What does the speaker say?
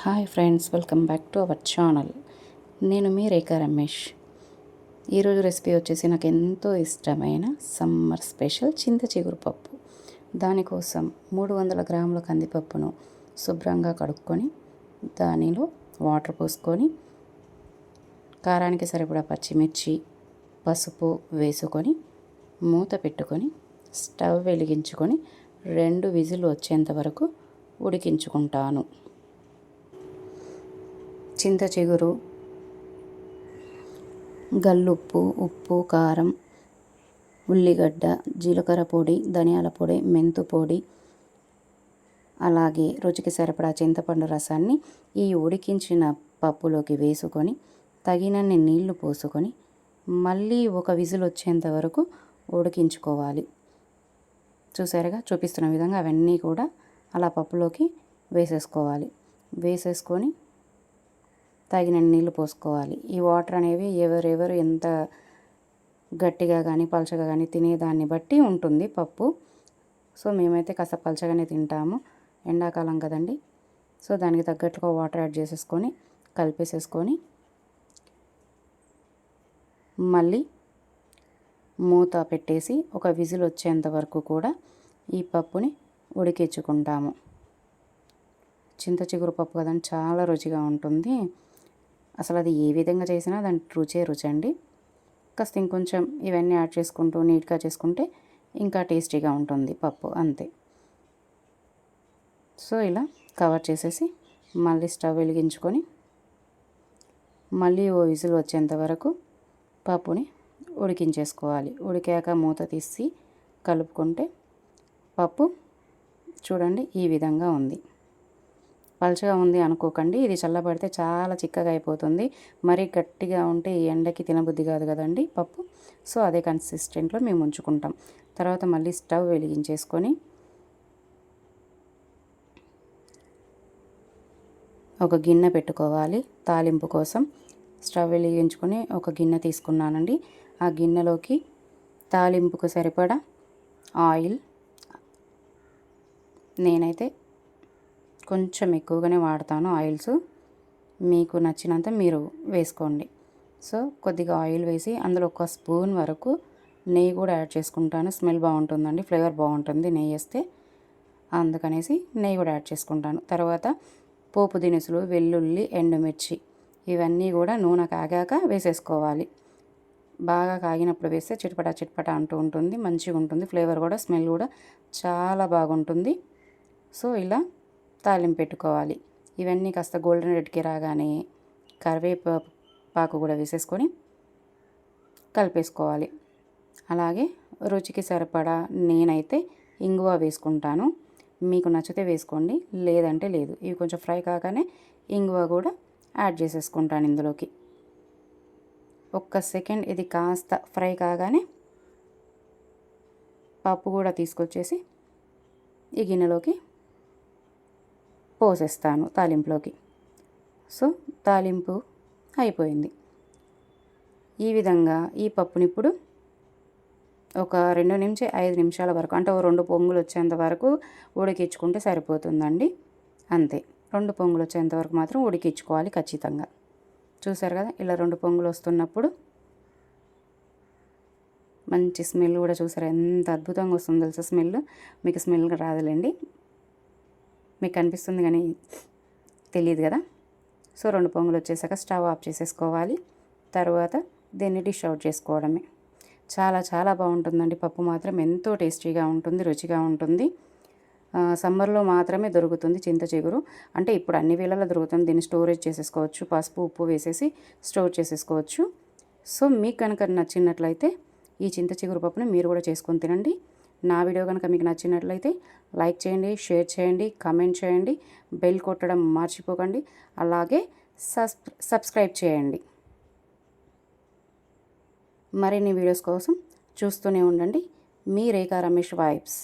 Hi friends welcome back to our channel. నేను మీ రేఖా రమేష్. ఈరోజు రెసిపీ వచ్చేసి నాకు ఎంతో ఇష్టమైన సమ్మర్ స్పెషల్ చింత చిగురు పప్పు. దానికోసం మూడు వందల గ్రాముల కందిపప్పును శుభ్రంగా కడుక్కొని దానిలో వాటర్ పోసుకొని కారానికి సరిపడా పచ్చిమిర్చి పసుపు వేసుకొని మూత పెట్టుకొని స్టవ్ వెలిగించుకొని రెండు విజిల్ వచ్చేంత వరకు ఉడికించుకుంటాను. చింత చిగురు గల్లుప్పు ఉప్పు కారం ఉల్లిగడ్డ జీలకర్ర పొడి ధనియాల పొడి మెంతు పొడి అలాగే రుచికి సరిపడా చింతపండు రసాన్ని ఈ ఉడికించిన పప్పులోకి వేసుకొని తగినన్ని నీళ్ళు పోసుకొని మళ్ళీ ఒక విజిల్ వచ్చేంత వరకు ఉడికించుకోవాలి. చూసారుగా? చూపిస్తున్న విధంగా అవన్నీ కూడా అలా పప్పులోకి వేసేసుకోవాలి. వేసేసుకొని తగిన నీళ్ళు పోసుకోవాలి. ఈ వాటర్ అనేవి ఎవరెవరు ఎంత గట్టిగా కానీ పలచగా కానీ తినేదాన్ని బట్టి ఉంటుంది పప్పు. సో మేమైతే కాస్త పలచగానే తింటాము. ఎండాకాలం కదండి. సో దానికి తగ్గట్టుగా వాటర్ యాడ్ చేసేసుకొని కలిపేసేసుకొని మళ్ళీ మూత పెట్టేసి ఒక విజిల్ వచ్చేంత వరకు కూడా ఈ పప్పుని ఉడికించుకుంటాము. చింత చిగురు పప్పు కదండి చాలా రుచిగా ఉంటుంది. అసలు అది ఏ విధంగా చేసినా దాని రుచే రుచి అండి కాస్త ఇంకొంచెం ఇవన్నీ యాడ్ చేసుకుంటూ నీట్గా చేసుకుంటే ఇంకా టేస్టీగా ఉంటుంది పప్పు అంతే. సో ఇలా కవర్ చేసేసి మళ్ళీ స్టవ్ వెలిగించుకొని మళ్ళీ ఓ విజిల్ వచ్చేంత వరకు పప్పుని ఉడికించేసుకోవాలి. ఉడికాక మూత తీసి కలుపుకుంటే పప్పు చూడండి ఈ విధంగా ఉంది. పలుచగా ఉంది అనుకోకండి. ఇది చల్లబడితే చాలా చిక్కగా అయిపోతుంది. మరీ గట్టిగా ఉంటే ఈ ఎండకి తినబుద్ధి కాదు కదండి పప్పు. సో అదే కన్సిస్టెంట్లో మేము ఉంచుకుంటాం. తర్వాత మళ్ళీ స్టవ్ వెలిగించేసుకొని ఒక గిన్నె పెట్టుకోవాలి తాలింపు కోసం. స్టవ్ వెలిగించుకొని ఒక గిన్నె తీసుకున్నానండి. ఆ గిన్నెలోకి తాలింపుకు సరిపడా ఆయిల్ నేనైతే కొంచెం ఎక్కువగానే వాడతాను ఆయిల్స్. మీకు నచ్చినంత మీరు వేసుకోండి. సో కొద్దిగా ఆయిల్ వేసి అందులో ఒక స్పూన్ వరకు నెయ్యి కూడా యాడ్ చేసుకుంటాను. స్మెల్ బాగుంటుందండి ఫ్లేవర్ బాగుంటుంది నెయ్యి వేస్తే. అందుకనేసి నెయ్యి కూడా యాడ్ చేసుకుంటాను. తర్వాత పోపు దినుసులు వెల్లుల్లి ఎండుమిర్చి ఇవన్నీ కూడా నూనె కాగాక వేసేసుకోవాలి. బాగా కాగినప్పుడు వేస్తే చిటపట చిటపట అంటూ ఉంటుంది మంచిగా ఉంటుంది. ఫ్లేవర్ కూడా స్మెల్ కూడా చాలా బాగుంటుంది. సో ఇలా తాలింపు పెట్టుకోవాలి. ఇవన్నీ కాస్త గోల్డెన్ రెడ్కి రాగానే కరివేపాకు కూడా వేసేసుకొని కలిపేసుకోవాలి. అలాగే రుచికి సరిపడా నేనైతే ఇంగువ వేసుకుంటాను. మీకు నచ్చితే వేసుకోండి లేదంటే లేదు. ఇవి కొంచెం ఫ్రై కాగానే ఇంగువ కూడా యాడ్ చేసేసుకుంటాను ఇందులోకి. ఒక్క సెకండ్ ఇది కాస్త ఫ్రై కాగానే పప్పు కూడా తీసుకొచ్చేసి ఈ గిన్నెలోకి పోసేస్తాను తాలింపులోకి. సో తాలింపు అయిపోయింది. ఈ విధంగా ఈ పప్పుని ఇప్పుడు ఒక రెండు నుంచి ఐదు నిమిషాల వరకు అంటే ఓ రెండు పొంగులు వచ్చేంత వరకు ఉడికించుకుంటే సరిపోతుందండి. అంతే రెండు పొంగులు వచ్చేంత వరకు మాత్రం ఉడికించుకోవాలి ఖచ్చితంగా. చూసారు కదా ఇలా రెండు పొంగులు వస్తున్నప్పుడు మంచి స్మెల్ కూడా చూసారు ఎంత అద్భుతంగా వస్తుందో తెలుసా స్మెల్? మీకు స్మెల్ రాదులేండి. మీకు కనిపిస్తుంది కానీ తెలియదు కదా. సో రెండు పొంగులు వచ్చేసాక స్టవ్ ఆఫ్ చేసేసుకోవాలి. తర్వాత దీన్ని డిష్ అవుట్ చేసుకోవడమే. చాలా చాలా బాగుంటుందండి. పప్పు మాత్రం ఎంతో టేస్టీగా ఉంటుంది రుచిగా ఉంటుంది. సమ్మర్లో మాత్రమే దొరుకుతుంది చింత చిగురు. అంటే ఇప్పుడు అన్ని వేళల్లో దొరుకుతుంది. దీన్ని స్టోరేజ్ చేసేసుకోవచ్చు. పసుపు ఉప్పు వేసేసి స్టోర్ చేసేసుకోవచ్చు. సో మీకు కనుక నచ్చినట్లయితే ఈ చింత చిగురు పప్పుని మీరు కూడా చేసుకొని తినండి. నా వీడియో కనుక మీకు నచ్చినట్లయితే లైక్ చేయండి షేర్ చేయండి కామెంట్ చేయండి బెల్ కొట్టడం మర్చిపోకండి అలాగే సబ్స్క్రైబ్ చేయండి. మరిన్ని వీడియోస్ కోసం చూస్తూనే ఉండండి. మీ రేఖా రమేష్ వైబ్స్.